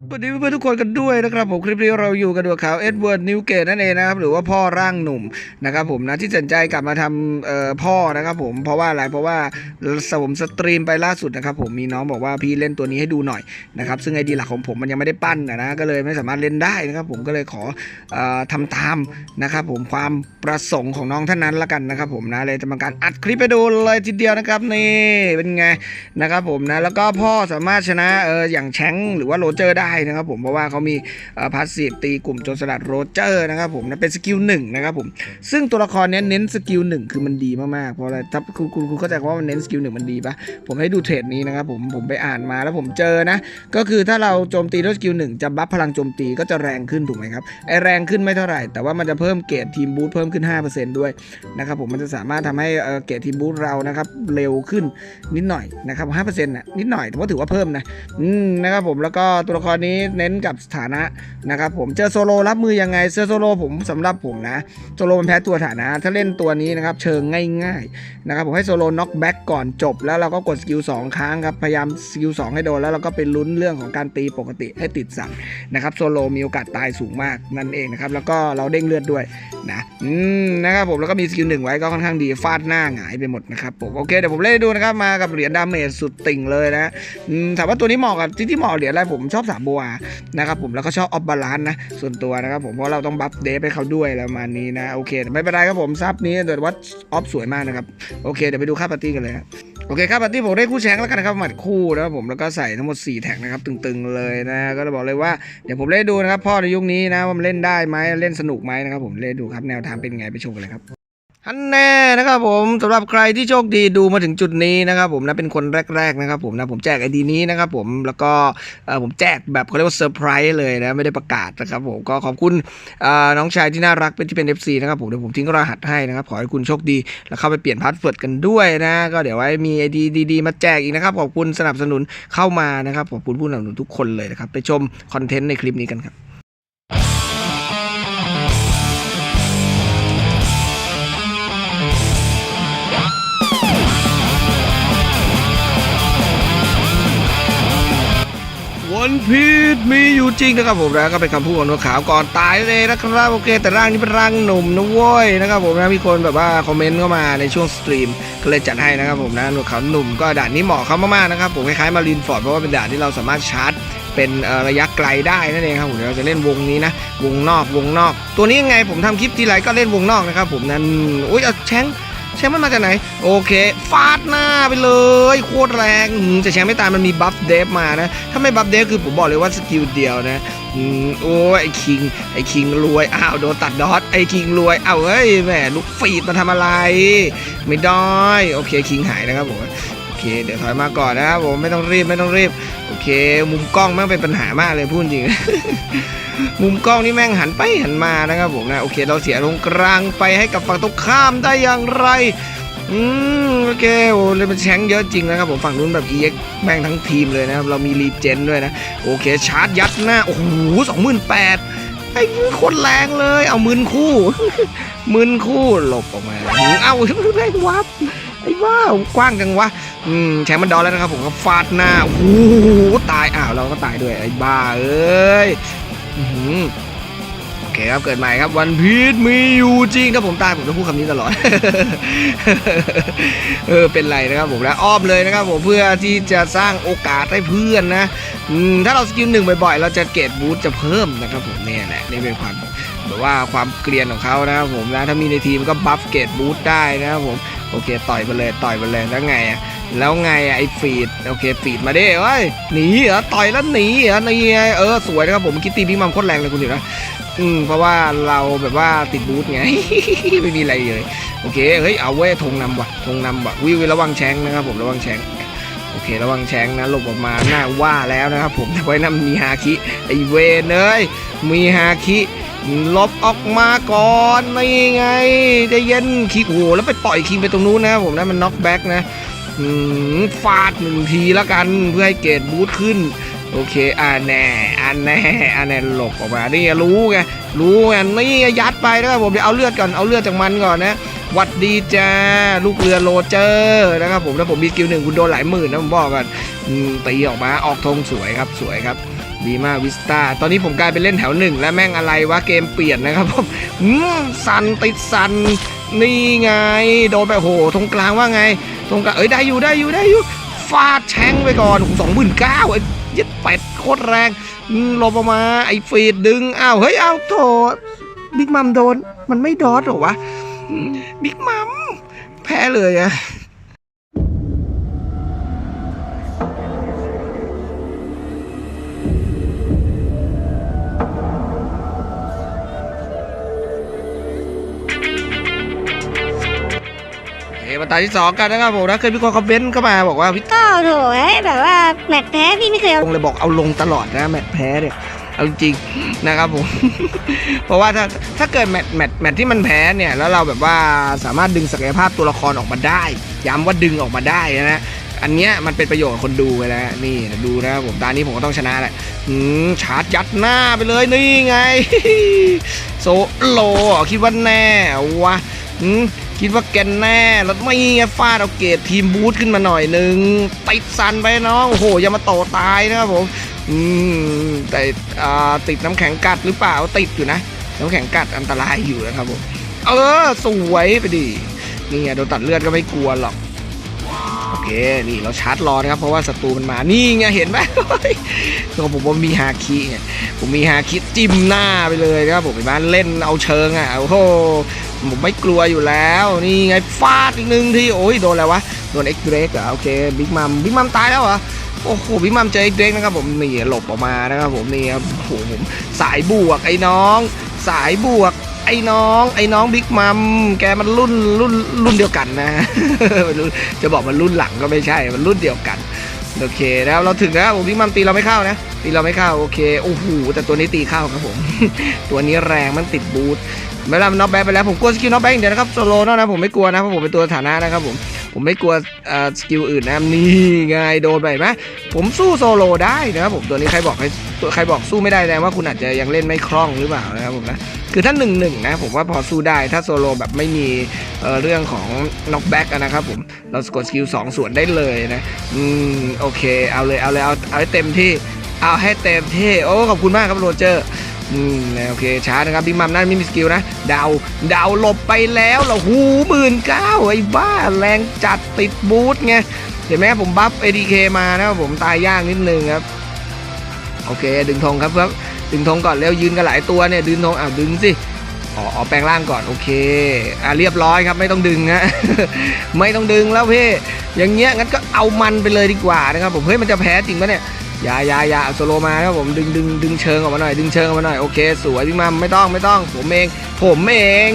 สวัสดีเพื่อนๆทุกคนกันด้วยนะครับผมคลิปนี้เราอยู่กันด้วยข่าวเอ็ดเวิร์ดนิวเกตนั่นเองนะครับหรือว่าพ่อร่างหนุ่มนะครับผมนะที่สนใจกลับมาทำเอ่อพ่อนะครับผมเพราะว่าอะไรเพราะว่าผมสตรีมไปล่าสุดนะครับผมมีน้องบอกว่าพี่เล่นตัวนี้ให้ดูหน่อยนะครับซึ่งไอดีหลักของผมมันยังไม่ได้ปั้นนะก็เลยไม่สามารถเล่นได้นะครับผมก็เลยขอเอ่อทำตามนะครับผมความประสงค์ของน้องท่านนั้นละกันนะครับผมนะเลยจะมาการอัดคลิปไปดูเลยทีเดียวนะครับนี่เป็นไงนะครับผมนะแล้วก็พ่อสามารถชนะเอออย่างแชงหรือว่าโรเจอร์ได้ได้นะครับผมเพราะว่าเขามีพาสซีฟตีกลุ่มโจรสลัดโรเจอร์นะครับผมนะเป็นสกิลหนึ่งนะครับผมซึ่งตัวละครเนี้ยเน้นสกิลหนึ่งคือมันดีมากๆเพราะอะไรถ้าคุณคุณคุณเข้าใจว่ามันเน้นสกิลหนึ่งมันดีปะผมให้ดูเทรดนี้นะครับผมผมไปอ่านมาแล้วผมเจอนะ ก็คือถ้าเราโจมตีด้วยสกิลหนึ่งจะบัฟพลังโจมตีก็จะแรงขึ้นถูกไหมครับไอแรงขึ้นไม่เท่าไหร่ แต่ว่ามันจะเพิ่มเกรดทีมบูทเพิ่มขึ้น 5%ด้วยนะครับผมมันจะสามารถทำให้เกรดทีมบูทเรานะครับเร็วขึ้นนิดหน่อยนะครับ5%นะนิดหน่อยแต่ว่าถือว่าเพิ่มนะนะครับผมแล้วก็ตัวละครนี้เน้นกับสถานะนะครับผมเจอโซโลรับมือยังไงเจอโซโลผมสำหรับผมนะโซโลมันแพ้ตัวฐานะ ถ้าเล่นตัวนี้นะครับเชิงง่ายๆนะครับผมให้โซโลน็อกแบ็กก่อนจบ แล้วเราก็กดสกิล2ครั้งครับพยายามสกิล2ให้โดนแล้วเราก็ไปลุ้นเรื่องของการตีปกติให้ติดสัตว์นะครับโซโลมีโอกาสตายสูงมากนั่นเองนะครับแล้วก็เราเด้งเลือดด้วยนะอืมนะครับผมแล้วก็มีสกิลหนึ่งไว้ก็ค่อนข้างดีฟาดหน้าหงายไปหมดนะครับผมโอเคเดี๋ยวผมเล่นดูนะครับมากับเหรียญดาเมจสุดติ่งเลยนะถามว่าตัวนี้เหมาะกับที่ที่เหมาะเหรียญอะไรผมชอบสามบัวนะครับผมแล้วก็ชอบออฟบาลานนะส่วนตัวนะครับผมเพราะเราต้องบัฟเดฟให้เขาด้วยแล้วมาณนี้นะโอเคไม่เป็นไรครับผมซับนี้แต่ว่าออฟสวยมากนะครับโอเคเดี๋ยวไปดูค่าปาร์ตี้กันเลยโอเคค่าปาร์ตี้ผมได้คู่แชงแล้วกันนะครับหมัดคู่นะครับผมแล้วก็ใส่ทั้งหมด 4 แท็กนะครับตึงๆเลยนะก็จะบอกเลยว่าเดี๋ยวผมเล่นดูนะครับพ่อในยุคนี้นะว่ามันเล่นได้ไหมเล่นสนุกไหมนะครับผมเล่นดูครับแนวทางเป็นไงไปชมกันเลยครับ ฮันแน่นะครับผมสำหรับใครที่โชคดีดูมาถึงจุดนี้นะครับผมนะเป็นคนแรกๆนะครับผมนะผมแจกไอดีนี้นะครับผมแล้วก็เออผมแจกแบบเขาเรียกว่าเซอร์ไพรส์เลยนะไม่ได้ประกาศนะครับผมก็ขอบคุณเอ่อน้องชายที่น่ารักเป็นที่เป็น FC นะครับผมเดี๋ยวผมทิ้งรหัสให้นะครับขอให้คุณโชคดีแล้วเข้าไปเปลี่ยนพาสเวิร์ดกันด้วยนะก็เดี๋ยวไว้มีไอดีดีๆมาแจกอีกนะครับขอบคุณสนับสนุนเข้ามานะครับขอบคุณผู้สนับสนุนทุกคนเลยนะครับไปชมคอนเทนต์ในคลิปนี้กันครับ วนพีชมีอยู่จริงนะครับผมนะก็เป็นคำพูดของนวขาวก่อนตายเลยนะครับโอเค แต่ร่างนี้เป็นร่างหนุ่มนะเว้ยนะครับผมนะมีคนแบบว่าคอมเมนต์เข้ามาในช่วงสตรีมก็เลยจัดให้นะครับผมนะนวขาวหนุ่มก็ด่านนี้เหมาะเขามากๆนะครับผมคล้ายๆมารีนฟอร์ดเพราะว่าเป็นด่านที่เราสามารถชาร์จเป็นระยะไกลได้นั่นเองครับผมเดี๋ยวเราจะเล่นวงนี้นะวงนอกวงนอก ตัวนี้ยังไงผมทำคลิปทีไรก็เล่นวงนอกนะครับผมนั้นอุ้ยเอาแชง แชงมันมาจากไหน โอเค ฟาดหน้าไปเลย โคตรแรงอืมแต่แชงไม่ตายมันมีบัฟเดฟมานะ ถ้าไม่บัฟเดฟคือผมบอกเลยว่าสกิลเดียวนะโอ้ยไอคิง ไอคิงรวย อ้าวโดนตัดดอทไอคิงรวยอ้าวเฮ้ยแหมลูกฟีดมาทำอะไร ไม่ได้โอเคคิงหายนะครับผมโอเค เดี๋ยวถอยมาก่อนนะครับผมไม่ต้องรีบไม่ต้องรีบ โอเค มุมกล้องแม่งเป็นปัญหามากเลยพูดจริง มุมกล้องนี่แม่งหันไปหันมานะครับผมนะโอเคเราเสียตรงกลางไปให้กับฝั่งตรงข้ามได้อย่างไรอืมโอเคโอ้เลยมันแชงเยอะจริงนะครับผมฝั่งนู้นแบบ EX แม่งทั้งทีมเลยนะครับเรามีรีเจนด้วยนะโอเคชาร์จยัดหน้าโอ้โหสองหมื่นแปดไอ้โคนแรงเลยเอามืนคู่มืนคู่หลบออกมาเอ้าแรงวับไอ้ว้าวกว้างจังวะอืมแชมป์มันดอนแล้วนะครับผมก็ฟาดหน้าโอ้โหตายอ้าวเราก็ตายด้วยไอ้บ้าเอ้ย โอเคครับ เกิดใหม่ครับวันพีชมีอยู่จริงถ้าผมตายผมจะพูดคำนี้ตลอด เออเป็นไรนะครับผมและอ้อมเลยนะครับผมเพื่อที่จะสร้างโอกาสให้เพื่อนนะถ้าเราสกิลหนึ่งบ่อยๆ เราจะเกรดบูทจะเพิ่มนะครับผมเนี่ยแหละนี่เป็นความ แบบว่าความเกรียนของเขานะครับผมนะถ้ามีในทีมก็บัฟเกรดบูทได้นะครับผมโอเคต่อยไปเลยต่อยไปเลยแล้วไงอะแล้วไงไอ้ฟีดโอเคฟีดมาดิเฮ้ยหนีเหรอต่อยแล้วหนีเหรอนี่เออสวยนะครับผมเมื่อกี้ตีพี่มัมโคตรแรงเลยคุณเห็นไหมอืมเพราะว่าเราแบบว่าติดบูทไงไม่มีอะไรเลยโอเคเฮ้ยเอาเว้ยธงนำว่ะธงนำว่ะวิวระวังแชงนะครับผมระวังแชงโอเคระวังแชงนะหลบออกมาหน้าว่าแล้วนะครับผมไว้นั่นมีฮาคิไอเวนเอ้ยมีฮาคิ ลบออกมาก่อนนี่ไงใจเย็นคิกโอ้โหแล้วไปปล่อยคิงไปตรงนู้นนะผมนะมันน็อกแบ็กนะฟาดหนึ่งทีแล้วกันเพื่อให้เกรดบูทขึ้น โอเคอ่าแน่อันแน่อันแน่หลบออกมานี่รู้ไงรู้ไงนี่ยัดไปนะครับผมเดี๋ยวเอาเลือดก่อนเอาเลือดจากมันก่อนนะหวัดดีจ้าลูกเรือโรเจอร์นะครับผมถ้าผมมีสกิลหนึ่งคุณโดนหลายหมื่นนะผมบอกกันอืมตีออกมาออกธงสวยครับสวยครับ ดีมากวิสตาตอนนี้ผมกลายเป็นเล่นแถวหนึ่งแล้วแม่งอะไรวะเกมเปลี่ยนนะครับผมสันติดสันนี่ไง โดนไปโหตรงกลางว่าไง ตรงกลางเอ้ยได้อยู่ได้อยู่ได้อยู่ฟาดแชงไปก่อนสองหมื่นเก้าไอ้ยัดเป็ดโคตรแรงอืมหลบออกมาไอ้ฟีดดึงอ้าวเฮ้ยเอาโถบิ๊กมัมโดน มันไม่ดอทหรอวะบิ๊กมัมแพ้เลยอะ มาตาที่สองกันนะครับผมนะเคยมีคนคอมเมนต์เข้ามาบอกว่าพี่ก็โถเอ้ยแบบว่าแมตช์แพ้พี่ไม่เคยเอาตรงเลยบอกเอาลงตลอดนะแมตช์แพ้เนี่ยเอาจริงๆนะครับผม เพราะว่าถ้าถ้าเกิดแมตช์แมตช์แมตช์ที่มันแพ้เนี่ยแล้วเราแบบว่าสามารถดึงศักยภาพตัวละครออกมาได้ ย้ำว่าดึงออกมาได้นะอันเนี้ยมันเป็นประโยชน์กับคนดูไปแล้วนี่ดูนะครับผมตอนนี้ผมก็ต้องชนะแหละอืมชาร์จยัดหน้าไปเลยนี่ไง โซโลอะคิดว่าแน่วะ อืมคิดว่าแกนแน่แล้วไม่ฟาดเอาเกรดทีมบูทขึ้นมาหน่อยหนึ่งติดสันไปน้องโอ้โหอย่ามาโตตายนะครับผมอืมแต่ติดน้ำแข็งกัดหรือเปล่าติดอยู่นะน้ำแข็งกัดอันตรายอยู่นะครับผมเออสวยไปดินี่ไงโดนตัดเลือดก็ไม่กลัวหรอกโอเคนี่เราชาร์จรอนะครับเพราะว่าศัตรูมันมานี่ไงเห็นไหมตัวผมว่ามีฮาคิไงผมมีฮาคิจิ้มหน้าไปเลยนะครับผมเห็นไหมเล่นเอาเชิงอะโอ้โห ผมไม่กลัวอยู่แล้ว นี่ไงฟาดอีกหนึ่งทีโอ้ยโดนอะไรวะโดนเอ็กเดรกเหรอโอเคบิ๊กมัมบิ๊กมัมตายแล้วเหรอโอ้โหบิ๊กมัมเจอเอ็กเดรกนะครับผมนี่หลบออกมานะครับผมนี่ครับโอ้โหผมสายบวกไอ้น้อง สายบวกไอ้น้อง ไอ้น้องบิ๊กมัมแกมันรุ่นรุ่นรุ่นเดียวกันนะจะบอกมันรุ่นหลังก็ไม่ใช่มันรุ่นเดียวกันโอเคแล้วเราถึงแล้วผมบิ๊กมัมตีเราไม่เข้านะตีเราไม่เข้าโอเคโอ้โหแต่ตัวนี้ตีเข้าครับผม ตัวนี้แรงมันติดบูท เวลามันน็อกแบ็คไปแล้วผมกลัวสกิลน็อกแบ็คอย่างเดียวนะครับโซโล่นะผมไม่กลัวนะเพราะผมเป็นตัวฐานะนะครับผมผมไม่กลัวเอ่อสกิลอื่นนะนี่ไงโดนไปเห็นไหมผมสู้โซโล่ได้นะครับผมตัวนี้ใครบอกให้ตัวใครบอกสู้ไม่ได้แสดงว่าคุณอาจจะยังเล่นไม่คล่องหรือเปล่านะครับผมนะคือถ้าหนึ่งหนึ่งนะผมว่าพอสู้ได้ถ้าโซโล่แบบไม่มีเอ่อเรื่องของน็อกแบ็กนะครับผมเรากดสกิลสองส่วนได้เลยนะอืมโอเคเอาเลยเอาเลยเอาเอาให้เต็มที่เอาให้เต็มที่โอ้ขอบคุณมากครับโรเจอร์ อืมโอเคช้านะครับบิ๊กมัมนั่นไม่มีสกิลนะดาวดาวหลบไปแล้วเราหูหมื่นเก้าไอ้บ้าแรงจัดติดบูทไงเห็นไหมผมบัฟ ADK มานะครับผมตายยากนิดนึงครับ โอเคดึงธงครับครับดึงธงก่อนแล้วยืนกันหลายตัวเนี่ยดึงธงอะดึงสิอ๋อแปลงร่างก่อนโอเคอะเรียบร้อยครับไม่ต้องดึงฮะไม่ต้องดึงแล้วพี่อย่างเงี้ยงั้นก็เอามันไปเลยดีกว่านะครับผมเฮ้ยมันจะแพ้จริงปะเนี่ย ยายายาเอาโซโลมาครับผมดึงดึงดึงเชิงออกมาหน่อยดึงเชิงออกมาหน่อยโอเคสวยพี่มัมไม่ต้องไม่ต้องผมเอง ผมเอง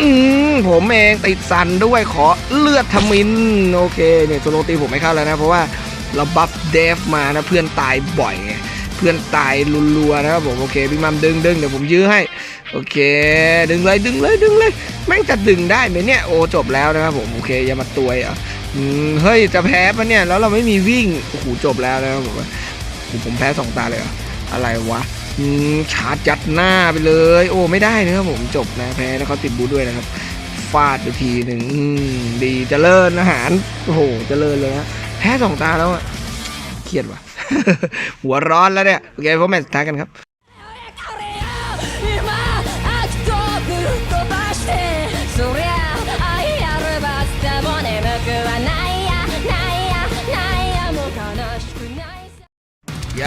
อืมผมเองติดสันด้วยขอเลือดทมินโอเคเนี่ยโซโลตีผมไม่เข้าแล้วนะ เพราะว่าเราบัฟเดฟมานะเพื่อนตายบ่อยเพื่อนตายรัวๆนะครับผมโอเคพี่มัมดึงดึงเดี๋ยวผมยื้อให้โอเค ดึงเลยดึงเลยดึงเลยแม่งจะดึงได้ไหมเนี่ยโอ้จบแล้วนะครับผมโอเคอย่ามาตัวอะเฮ้ยจะแพ้ปะเนี่ยแล้วเราไม่มีวิ่งโอ้โหจบแล้วนะครับผม ผมผมแพ้สองตาเลยเหรออะไรวะชาร์จยัดหน้าไปเลย โอ้ไม่ได้นะครับผมจบนะแพ้แล้วเขาติดบูทด้วยนะครับฟาดไปทีหนึ่งดีเจริญอาหารโอ้โหเจริญเลยนะแพ้สองตาแล้วอะเครียดว่ะหัวร้อนแล้วเนี่ยโอเคพบแมตช์สุดท้ายกันครับ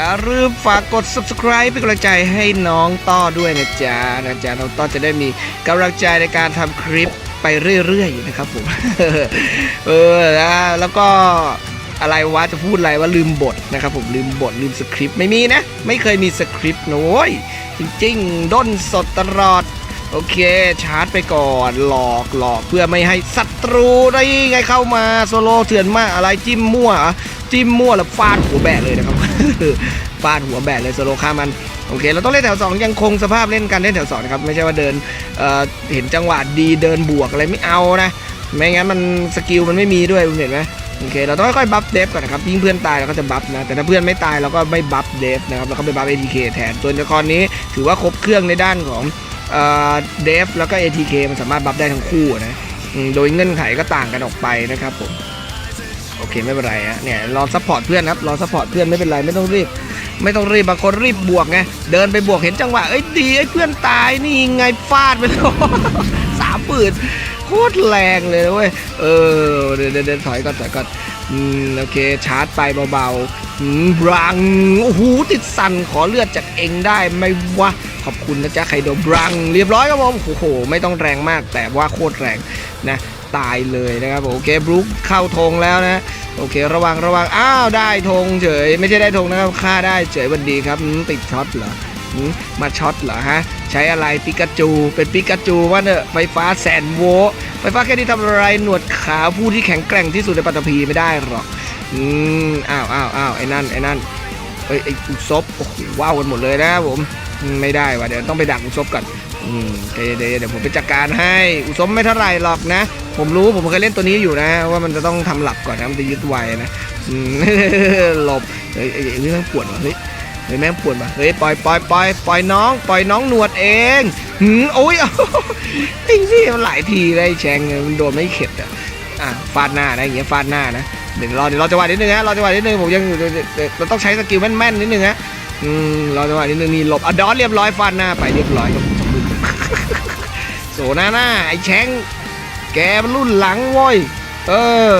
อย่าลืมฝากกด subscribe เป็นกำลังใจให้น้องต้อด้วยนะจ๊ะนะจ๊ะน้องต้อจะได้มีกำลังใจในการทำคลิปไปเรื่อยๆนะครับผมเออนะแล้วก็อะไรวะจะพูดอะไรว่าลืมบทนะครับผมลืมบทลืมสคริปต์ไม่มีนะ ไม่เคยมีสคริปต์นะโว้ยจริงๆด้นสดตลอด โอเค ชาร์จไปก่อนหลอกหลอกเพื่อไม่ให้ศัตรูได้ไงเข้ามาโซโลเถื่อนมากอะไรจิ้มมั่วจิ้มมั่วแล้วฟาดหัวแบะเลยนะครับ ฟาดหัวแบะเลยโซโลฆ่ามันโอเค เราต้องเล่นแถว2ยังคงสภาพเล่นการเล่นแถว2นะครับไม่ใช่ว่าเดินเเห็นจังหวะดีเดินบวกอะไรไม่เอานะไม่งั้นมันสกิลมันไม่มีด้วยคุณเห็นไหมโอเคเราต้องค่อยๆบัฟเดฟก่อนนะครับยิ่งเพื่อนตายเราก็จะบัฟนะแต่ถ้าเพื่อนไม่ตายเราก็ไม่บัฟเดฟนะครับเราก็ไปบัฟ ATK แทนตัวละครนี้ถือว่าครบเครื่องในด้านของเดฟแล้วก็ ATK มันสามารถบัฟได้ทั้งคู่นะโดยเงื่อนไขก็ต่างกันออกไปนะครับผม เคไม่เป็นไรฮะเนี่ยรอซัพพอร์ตเพื่อนครับรอซัพพอร์ตเพื่อนไม่เป็นไรไม่ต้องรีบ ไม่ต้องรีบบางคนรีบบวกไงเดินไปบวกเห็นจังหวะเอ้ยดีไอ้เพื่อนตายนี่ไงฟาดไปแล้วสามปืนโคตรแรงเลยนะเว้ยเออเดินเดินเดถอยก่อนถอยก่อนอืมโอเคชาร์จไปเบาๆอืมบรังโอ้โหติดสั่นขอเลือดจากเองได้ไหมวะขอบคุณนะจ๊ะไคโดบรัง เรียบร้อยครับผมโอ้โห ไม่ต้องแรงมากแต่ว่าโคตรแรงนะ ตายเลยนะครับ โอเคบรูคเข้าธงแล้วนะ โอเค ระวังระวังอ้าวได้ธงเฉย ไม่ใช่ได้ธงนะครับฆ่าได้เฉยวันดีครับติดช็อตเหรอมาช็อตเหรอฮะ ใช้อะไรปิกาจู เป็นปิกาจูว่าเนอะไฟฟ้าแสนโวไฟฟ้าแค่นี้ทำอะไรหนวดขาผู้ที่แข็งแกร่งที่สุดในปัตตภีไม่ได้หรอกอืมอ้าวอ้าวอ้าวไอ้นั่นไอ้นั่นเอ้ยไอ้อุซบโอ้โหว้าวกันหมดเลยนะผมอืมไม่ได้ว่ะเดี๋ยวต้องไปดักอุซบก่อน อืมเดี๋ยวเดี๋ยวเดี๋ยวผมไปจัดการให้ อุซบไม่เท่าไหร่หรอกนะ ผมรู้ผมเคยเล่นตัวนี้อยู่นะ ว่ามันจะต้องทำหลับก่อนนะมันจะยึดไวนะหลบเฮ้ยเฮ้เฮ้ยแม่งปวดว่ะเฮ้ยเฮ้ยแม่งปวดว่ะเฮ้ยปล่อยปล่อยปล่อยปล่อยน้องปล่อยน้องหนวดเองหืมโอ้ยไอ้พี่มันหลายทีเลยแชงมันโดนไม่เข็ดอะอะฟาดหน้านะอย่างเงี้ยฟาดหน้านะเดี๋ยวรอเดี๋ยวรอจังหวะนิดนึงฮะรอจังหวะนิดนึงผมยังเราต้องใช้สกิลแม่นๆนิดนึงฮะอืมรอจังหวะนิดนึงนี่หลบอะดอนเรียบร้อยฟาดหน้าไปเรียบร้อยครับ ผมสมบูรณ์โซหน้าหน้าไอ้แชงแกมันรุ่นหลังโว้ยเออ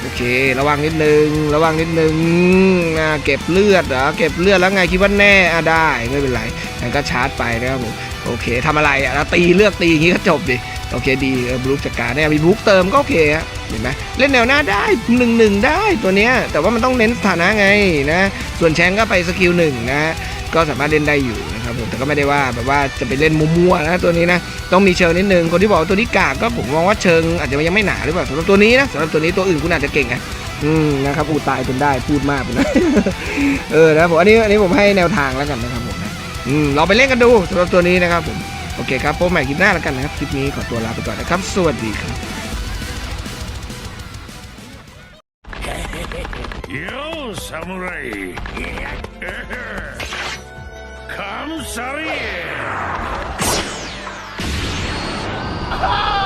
โอเค ระวังนิดนึง ระวังนิดนึงอ่าเก็บเลือดเหรอเก็บเลือดแล้วไงคิดว่าแน่อะได้ไม่เป็นไรงั้นก็ชาร์จไปนะครับผมโอเคทำอะไรอะตีเลือกตีอย่างงี้ก็จบดิโอเคดีบลูคจัดการเนี่ยมีบลูคเติมก็โอเคฮะเห็นไหมเล่นแนวหน้าได้หนึ่งหนึ่งได้ตัวเนี้ยแต่ว่ามันต้องเน้นสถานะไงนะส่วนแชงก็ไปสกิลหนึ่งนะ ก็สามารถเล่นได้อยู่นะครับผมแต่ก็ไม่ได้ว่าแบบว่าจะไปเล่นมั่วๆนะตัวนี้นะต้องมีเชิงนิดนึงคนที่บอกตัวนี้กากก็ผมมองว่าเชิงอาจจะยังไม่หนาหรือเปล่าสำหรับตัวนี้นะสำหรับตัวนี้ตัวอื่นคุณอาจจะเก่งอะอืมนะครับอูตายเป็นได้พูดมากนะเออนะผมอันนี้อันนี้ผมให้แนวทางแล้วกันนะครับผมนะอืมเราไปเล่นกันดูสำหรับตัวนี้นะครับผมโอเคครับพบใหม่คลิปหน้าแล้วกันนะครับคลิปนี้ขอตัวลาไปก่อนนะครับ สวัสดีครับโยซามูไร sorry.